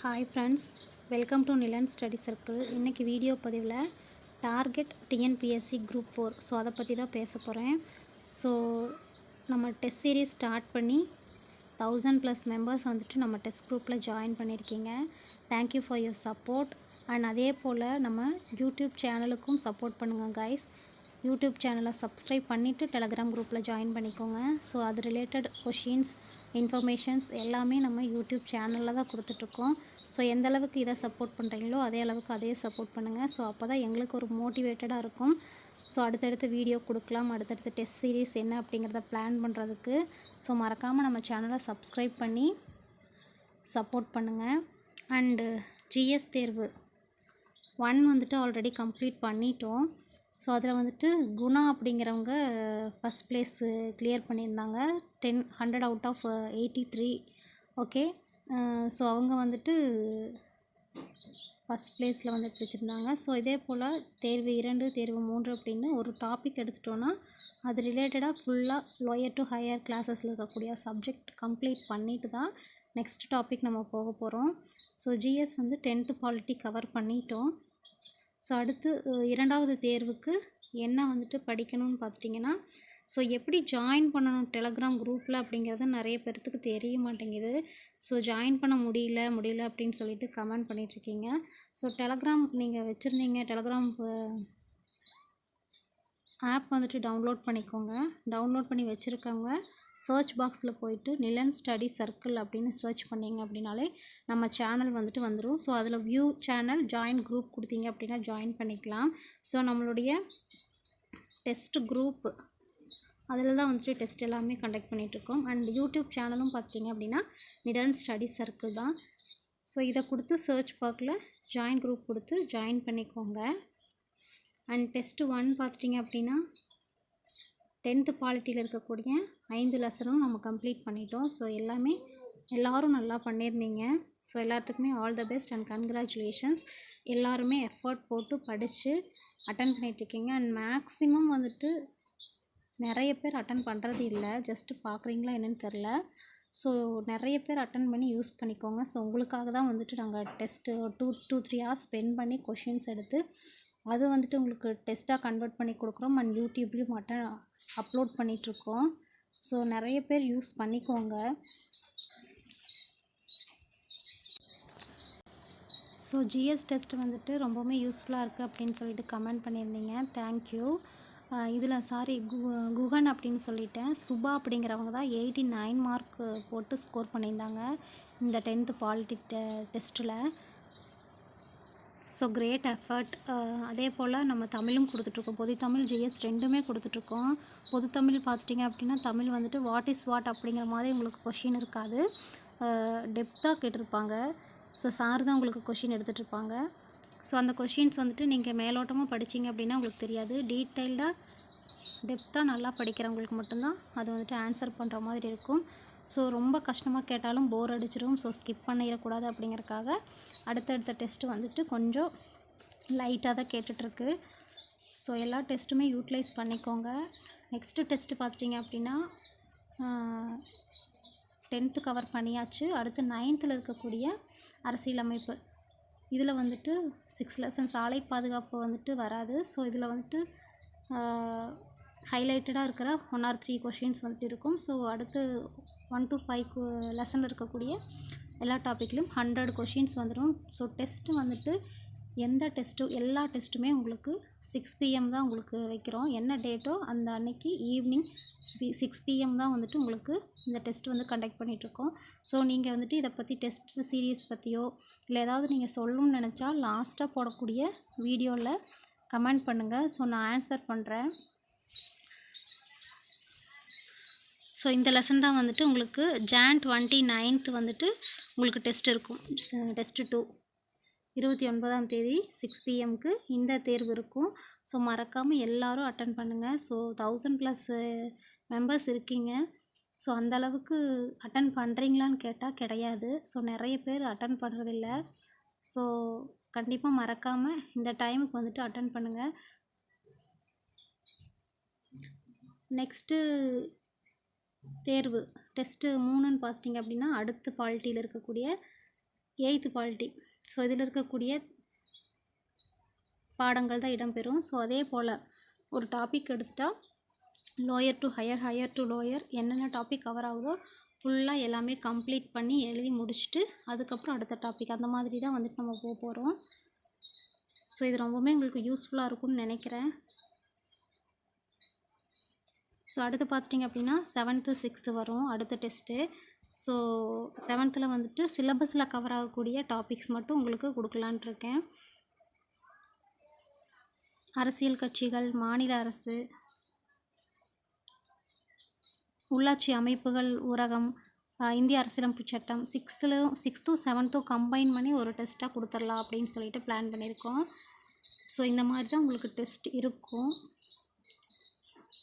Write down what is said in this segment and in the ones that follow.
Hi friends welcome to Nilan study circle இன்றைக்கி video பதிவில் target TNPSC group four so அதை பற்றி தான் பேச போகிறேன் ஸோ நம்ம டெஸ்ட் சீரீஸ் ஸ்டார்ட் பண்ணி தௌசண்ட் ப்ளஸ் மெம்பர்ஸ் வந்துட்டு நம்ம டெஸ்ட் குரூப்பில் ஜாயின் பண்ணியிருக்கீங்க thank you for your support and அதே போல் நம்ம யூடியூப் சேனலுக்கும் சப்போர்ட் பண்ணுங்கள் கைஸ் யூடியூப் சேனலை சப்ஸ்கிரைப் பண்ணிவிட்டு டெலகிராம் குரூப்பில் ஜாயின் பண்ணிக்கோங்க. ஸோ அது ரிலேட்டட் கொஷின்ஸ் இன்ஃபர்மேஷன்ஸ் எல்லாமே நம்ம யூடியூப் சேனலில் தான் கொடுத்துட்ருக்கோம். ஸோ எந்த அளவுக்கு இதை சப்போர்ட் பண்ணுறீங்களோ அதே அளவுக்கு அதே சப்போர்ட் பண்ணுங்கள் ஸோ அப்போ தான் எங்களுக்கு ஒரு மோட்டிவேட்டடாக இருக்கும். ஸோ அடுத்தடுத்து வீடியோ கொடுக்கலாம். அடுத்தடுத்து டெஸ்ட் சீரிஸ் என்ன அப்படிங்கிறத பிளான் பண்ணுறதுக்கு. ஸோ மறக்காமல் நம்ம சேனலை சப்ஸ்கிரைப் பண்ணி சப்போர்ட் பண்ணுங்கள் அண்டு ஜிஎஸ் தேர்வு ஒன் வந்துட்டு ஆல்ரெடி கம்ப்ளீட் பண்ணிட்டோம். ஸோ அதில் வந்துட்டு குணா அப்படிங்கிறவங்க ஃபஸ்ட் ப்ளேஸு கிளியர் பண்ணியிருந்தாங்க. Ten hundred out of eighty three okay so அவங்க வந்துட்டு ஃபஸ்ட் ப்ளேஸில் வந்து பிடிச்சிருந்தாங்க ஸோ இதே போல் தேர்வு இரண்டு தேர்வு மூன்று அப்படின்னு ஒரு டாபிக் எடுத்துட்டோன்னா அது ரிலேட்டடாக ஃபுல்லாக லோயர் டு ஹையர் கிளாஸஸில் இருக்கக்கூடிய சப்ஜெக்ட் கம்ப்ளீட் பண்ணிட்டு தான் நெக்ஸ்ட் டாபிக் நம்ம போக போகிறோம் ஸோ ஜிஎஸ் வந்து டென்த்து பாலிட்டி கவர் பண்ணிட்டோம். ஸோ அடுத்து இரண்டாவது தேர்வுக்கு என்ன வந்துட்டு படிக்கணும்னு பார்த்துட்டிங்கன்னா ஸோ எப்படி ஜாயின் பண்ணணும் டெலகிராம் குரூப்பில் அப்படிங்கிறது நிறைய பேர்த்துக்கு தெரிய மாட்டேங்குது. ஸோ ஜாயின் பண்ண முடியல முடியல அப்படின்னு சொல்லிட்டு கமெண்ட் பண்ணிகிட்ருக்கீங்க ஸோ டெலகிராம் நீங்கள் வச்சுருந்தீங்க டெலகிராம் ஆப் வந்துட்டு டவுன்லோட் பண்ணிக்கோங்க. டவுன்லோட் பண்ணி வச்சுருக்கவங்க சர்ச் பாக்ஸில் போயிட்டு நிலன் ஸ்டடி சர்க்கிள் அப்படின்னு சர்ச் பண்ணிங்க அப்படின்னாலே நம்ம சேனல் வந்துட்டு வந்துடும் ஸோ அதில் வியூ சேனல் ஜாயின் குரூப் கொடுத்தீங்க அப்படின்னா ஜாயின் பண்ணிக்கலாம். ஸோ நம்மளுடைய டெஸ்ட் குரூப் அதில் தான் வந்துட்டு டெஸ்ட் எல்லாமே கண்டக்ட் பண்ணிகிட்ருக்கோம் அண்ட் யூடியூப் சேனலும் பார்த்தீங்க அப்படின்னா நிடன் ஸ்டடி சர்க்கிள் தான். ஸோ இதை கொடுத்து சர்ச் பாக்கில் ஜாயின் குரூப் கொடுத்து ஜாயின் பண்ணிக்கோங்க. அண்ட் டெஸ்ட்டு ஒன் பார்த்துட்டிங்க அப்படின்னா டென்த்து குவாலிட்டியில் இருக்கக்கூடிய ஐந்து லெசனும் நம்ம கம்ப்ளீட் பண்ணிட்டோம். ஸோ எல்லாமே எல்லோரும் நல்லா பண்ணியிருந்தீங்க. ஸோ எல்லாத்துக்குமே all the best and congratulations எல்லாருமே எஃபர்ட் போட்டு படித்து அட்டன் பண்ணிகிட்ருக்கீங்க அண்ட் மேக்ஸிமம் வந்துட்டு நிறைய பேர் அட்டன் பண்ணுறது இல்லை. ஜஸ்ட்டு பார்க்குறீங்களா என்னன்னு தெரில ஸோ நிறைய பேர் அட்டன் பண்ணி யூஸ் பண்ணிக்கோங்க. ஸோ உங்களுக்காக தான் வந்துட்டு நாங்கள் test two two three hours spend பண்ணி கொஷின்ஸ் எடுத்து அது வந்துட்டு உங்களுக்கு டெஸ்ட்டாக கன்வெர்ட் பண்ணி கொடுக்குறோம். அண்ட் யூடியூப்லேயும் மட்டும் அப்லோட் பண்ணிகிட்ருக்கோம் ஸோ நிறைய பேர் யூஸ் பண்ணிக்கோங்க. ஸோ ஜிஎஸ் டெஸ்ட் வந்துட்டு ரொம்பவுமே யூஸ்ஃபுல்லாக இருக்குது அப்படின்னு சொல்லிட்டு கமெண்ட் பண்ணியிருந்தீங்க. தேங்க்யூ இதில் சாரி கு குகன் அப்படின்னு சொல்லிட்டேன். சுபா அப்படிங்கிறவங்க தான் எயிட்டி நைன் மார்க் போட்டு ஸ்கோர் பண்ணியிருந்தாங்க. இந்த டென்த்து பாலிட்டி டெ டெஸ்ட்டில் ஸோ கிரேட் எஃபர்ட் அதே போல் நம்ம தமிழும் கொடுத்துட்ருக்கோம். பொது தமிழ் ஜிஎஸ் ரெண்டுமே கொடுத்துட்ருக்கோம். பொது தமிழ் பார்த்துட்டிங்க அப்படின்னா தமிழ் வந்துட்டு வாட் இஸ் வாட் அப்படிங்கிற மாதிரி உங்களுக்கு கொஷின் இருக்காது. Uh, டெப்த்தாக கேட்டிருப்பாங்க. ஸோ சார் தான் உங்களுக்கு கொஷின் எடுத்துகிட்ருப்பாங்க ஸோ அந்த கொஷின்ஸ் வந்துட்டு நீங்கள் மேலோட்டமாக படிச்சீங்க அப்படின்னா உங்களுக்கு தெரியாது. டீட்டெயில்டாக டெப்த்தாக நல்லா படிக்கிறவங்களுக்கு மட்டும்தான் அது வந்துட்டு ஆன்சர் பண்ணுற மாதிரி இருக்கும். ஸோ ரொம்ப கஷ்டமாக கேட்டாலும் போர் அடிச்சிடும் ஸோ ஸ்கிப் பண்ணிடக்கூடாது அப்படிங்கிறக்காக அடுத்தடுத்த டெஸ்ட்டு வந்துட்டு கொஞ்சம் லைட்டாக தான் கேட்டுட்ருக்கு ஸோ எல்லா டெஸ்ட்டுமே யூட்டிலைஸ் பண்ணிக்கோங்க. நெக்ஸ்ட்டு டெஸ்ட்டு பார்த்துட்டிங்க அப்படின்னா டென்த்து கவர் பண்ணியாச்சு. அடுத்து நைன்த்தில் இருக்கக்கூடிய அரசியலமைப்பு. இதில் வந்துட்டு சிக்ஸ் லெசன்ஸ் சாலை பாதுகாப்பு வந்துட்டு வராது. ஸோ இதில் வந்துட்டு ஹைலைட்டடாக இருக்கிற ஒன் ஆர் த்ரீ கொஷின்ஸ் வந்துட்டு இருக்கும். ஸோ அடுத்து ஒன் டு ஃபைவ் லெசன் இருக்கக்கூடிய எல்லா டாப்பிக்லையும் ஹண்ட்ரட் கொஷின்ஸ் வந்துடும் ஸோ டெஸ்ட்டு வந்துட்டு எந்த டெஸ்ட்டும் எல்லா டெஸ்ட்டுமே உங்களுக்கு சிக்ஸ் பிஎம் தான் உங்களுக்கு வைக்கிறோம். என்ன டேட்டோ அந்த அன்னைக்கு ஈவினிங் சிக்ஸ் பிஎம் தான் வந்துட்டு உங்களுக்கு இந்த டெஸ்ட் வந்து கண்டக்ட் பண்ணிகிட்ருக்கோம் ஸோ நீங்கள் வந்துட்டு இதை பற்றி டெஸ்ட் சீரியஸ் பற்றியோ இல்லை ஏதாவது நீங்கள் சொல்லணும்னு நினச்சா லாஸ்ட்டாக போடக்கூடிய வீடியோவில் கமெண்ட் பண்ணுங்கள் ஸோ நான் ஆன்சர் பண்ணுறேன் ஸோ இந்த லெசன் தான் வந்துட்டு உங்களுக்கு ஜான் டுவெண்ட்டி நைன்த்து வந்துட்டு உங்களுக்கு டெஸ்ட் இருக்கும். டெஸ்ட்டு டூ இருபத்தி ஒன்பதாம் தேதி சிக்ஸ் பிஎம்க்கு இந்த தேர்வு இருக்கும். ஸோ மறக்காமல் எல்லோரும் அட்டன் பண்ணுங்கள் so thousand plus members uh, இருக்கீங்க. ஸோ அந்தளவுக்கு அட்டன் பண்ணுறீங்களான்னு கேட்டால் கிடையாது. ஸோ நிறைய பேர் அட்டன் பண்ணுறதில்ல ஸோ கண்டிப்பாக மறக்காமல் இந்த டைமுக்கு வந்துட்டு அட்டன் பண்ணுங்கள் நெக்ஸ்ட்டு தேர்வு. டெஸ்ட்டு மூணுன்னு பார்த்துட்டிங்க அப்படின்னா அடுத்த பால்ட்டியில் இருக்கக்கூடிய எயித்து பால்ட்டி ஸோ இதில் இருக்கக்கூடிய பாடங்கள் தான் இடம்பெறும். ஸோ அதே போல் ஒரு topic எடுத்துட்டால் lower to higher higher to lower என்னென்ன டாபிக் கவர் ஆகுதோ ஃபுல்லாக எல்லாமே கம்ப்ளீட் பண்ணி எழுதி முடிச்சுட்டு அதுக்கப்புறம் அடுத்த டாபிக் அந்த மாதிரி தான் வந்துட்டு நம்ம போக போகிறோம் ஸோ இது ரொம்பவுமே உங்களுக்கு யூஸ்ஃபுல்லாக இருக்கும்னு நினைக்கிறேன். ஸோ அடுத்து பார்த்துட்டிங்க அப்படின்னா செவன்த்து சிக்ஸ்த்து வரும். அடுத்த டெஸ்ட்டு ஸோ செவன்த்தில் வந்துட்டு சிலபஸில் கவர் ஆகக்கூடிய டாபிக்ஸ் மட்டும் உங்களுக்கு கொடுக்கலான்ட்ருக்கேன் அரசியல் கட்சிகள் மாநில அரசு உள்ளாட்சி அமைப்புகள் ஊரகம் இந்திய அரசியலமைப்பு சட்டம். சிக்ஸ்த்தில் சிக்ஸ்த்தும் செவன்த்தும் கம்பைன் பண்ணி ஒரு டெஸ்ட்டாக கொடுத்துடலாம் அப்படின்னு சொல்லிட்டு பிளான் பண்ணியிருக்கோம். ஸோ இந்த மாதிரி தான் உங்களுக்கு டெஸ்ட் இருக்கும்.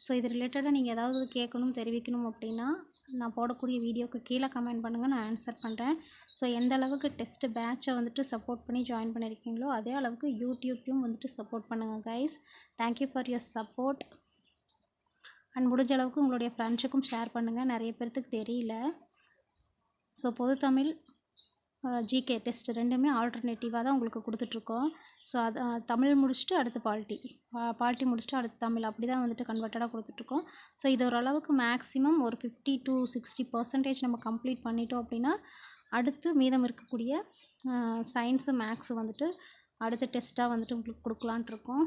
ஸோ இது ரிலேட்டடாக நீங்கள் ஏதாவது கேட்கணும் தெரிவிக்கணும் அப்படின்னா நான் போடக்கூடிய வீடியோக்கு கீழே கமெண்ட் பண்ணுங்கள் நான் ஆன்சர் பண்ணுறேன் ஸோ எந்த அளவுக்கு டெஸ்ட்டு பேட்சை வந்துட்டு சப்போர்ட் பண்ணி ஜாயின் பண்ணியிருக்கீங்களோ அதே அளவுக்கு யூடியூப்லையும் வந்துட்டு சப்போர்ட் பண்ணுங்கள் guys thank you for your support and முடிஞ்ச அளவுக்கு உங்களுடைய ஃப்ரெண்ட்ஸுக்கும் ஷேர் பண்ணுங்கள் நிறைய பேர்த்துக்கு தெரியல. ஸோ பொதுத்தமிழ் ஜிகே டெஸ்ட் ரெண்டுமே ஆல்டர்னேட்டிவாக தான் உங்களுக்கு கொடுத்துட்ருக்கோம். ஸோ அது தமிழ் முடிச்சுட்டு அடுத்து பால்ட்டி பால்ட்டி முடிச்சுட்டு அடுத்து தமிழ். அப்படி தான் வந்துட்டு கன்வெர்ட்டடாக கொடுத்துட்ருக்கோம். ஸோ இது ஓரளவுக்கு மேக்ஸிமம் ஒரு ஃபிஃப்டி டு சிக்ஸ்டி பர்சன்டேஜ் நம்ம கம்ப்ளீட் பண்ணிட்டோம் அப்படின்னா அடுத்து மீதம் இருக்கக்கூடிய சயின்ஸு மேக்ஸு வந்துட்டு அடுத்த டெஸ்ட்டாக வந்துட்டு உங்களுக்கு கொடுக்கலான்ட்டு இருக்கோம்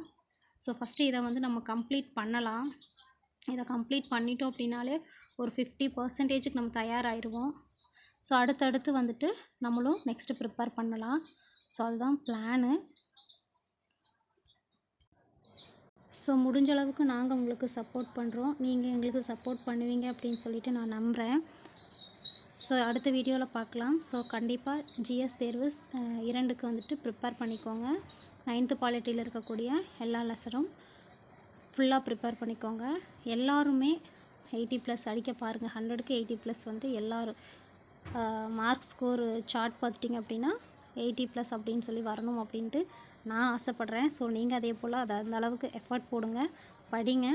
ஸோ ஃபஸ்ட்டு இதை வந்து நம்ம கம்ப்ளீட் பண்ணலாம். இதை கம்ப்ளீட் பண்ணிட்டோம் அப்படின்னாலே ஒரு ஃபிஃப்டி பர்சன்டேஜுக்கு நம்ம தயாராகிடுவோம் ஸோ அடுத்தடுத்து வந்துட்டு நம்மளும் நெக்ஸ்ட்டு ப்ரிப்பேர் பண்ணலாம். ஸோ அதுதான் பிளானு ஸோ முடிஞ்ச அளவுக்கு நாங்கள் உங்களுக்கு சப்போர்ட் பண்ணுறோம் நீங்கள் எங்களுக்கு சப்போர்ட் பண்ணுவீங்க அப்படின்னு சொல்லிட்டு நான் நம்புகிறேன் ஸோ அடுத்த வீடியோவில் பார்க்கலாம். ஸோ கண்டிப்பாக ஜிஎஸ் தேர்வு இரண்டுக்கு வந்துட்டு ப்ரிப்பேர் பண்ணிக்கோங்க. நைன்த்து பாலிட்டியில் இருக்கக்கூடிய எல்லா லெசரும் ஃபுல்லாக ப்ரிப்பேர் பண்ணிக்கோங்க. எல்லாருமே எயிட்டி ப்ளஸ் அடிக்க பாருங்கள் ஹண்ட்ரடுக்கு எயிட்டி ப்ளஸ் வந்துட்டு எல்லோரும் மார்க் ஸ்கோர் சார்ட் பார்த்துட்டிங்க அப்படின்னா எயிட்டி ப்ளஸ் அப்படின்னு சொல்லி வரணும் அப்படின்ட்டு நான் ஆசைப்பட்றேன். ஸோ நீங்கள் அதே போல் அதை அந்த அளவுக்கு எஃபர்ட் போடுங்க படிங்க.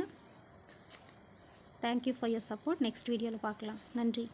Thank you for your support next வீடியோவில் பார்க்கலாம். நன்றி.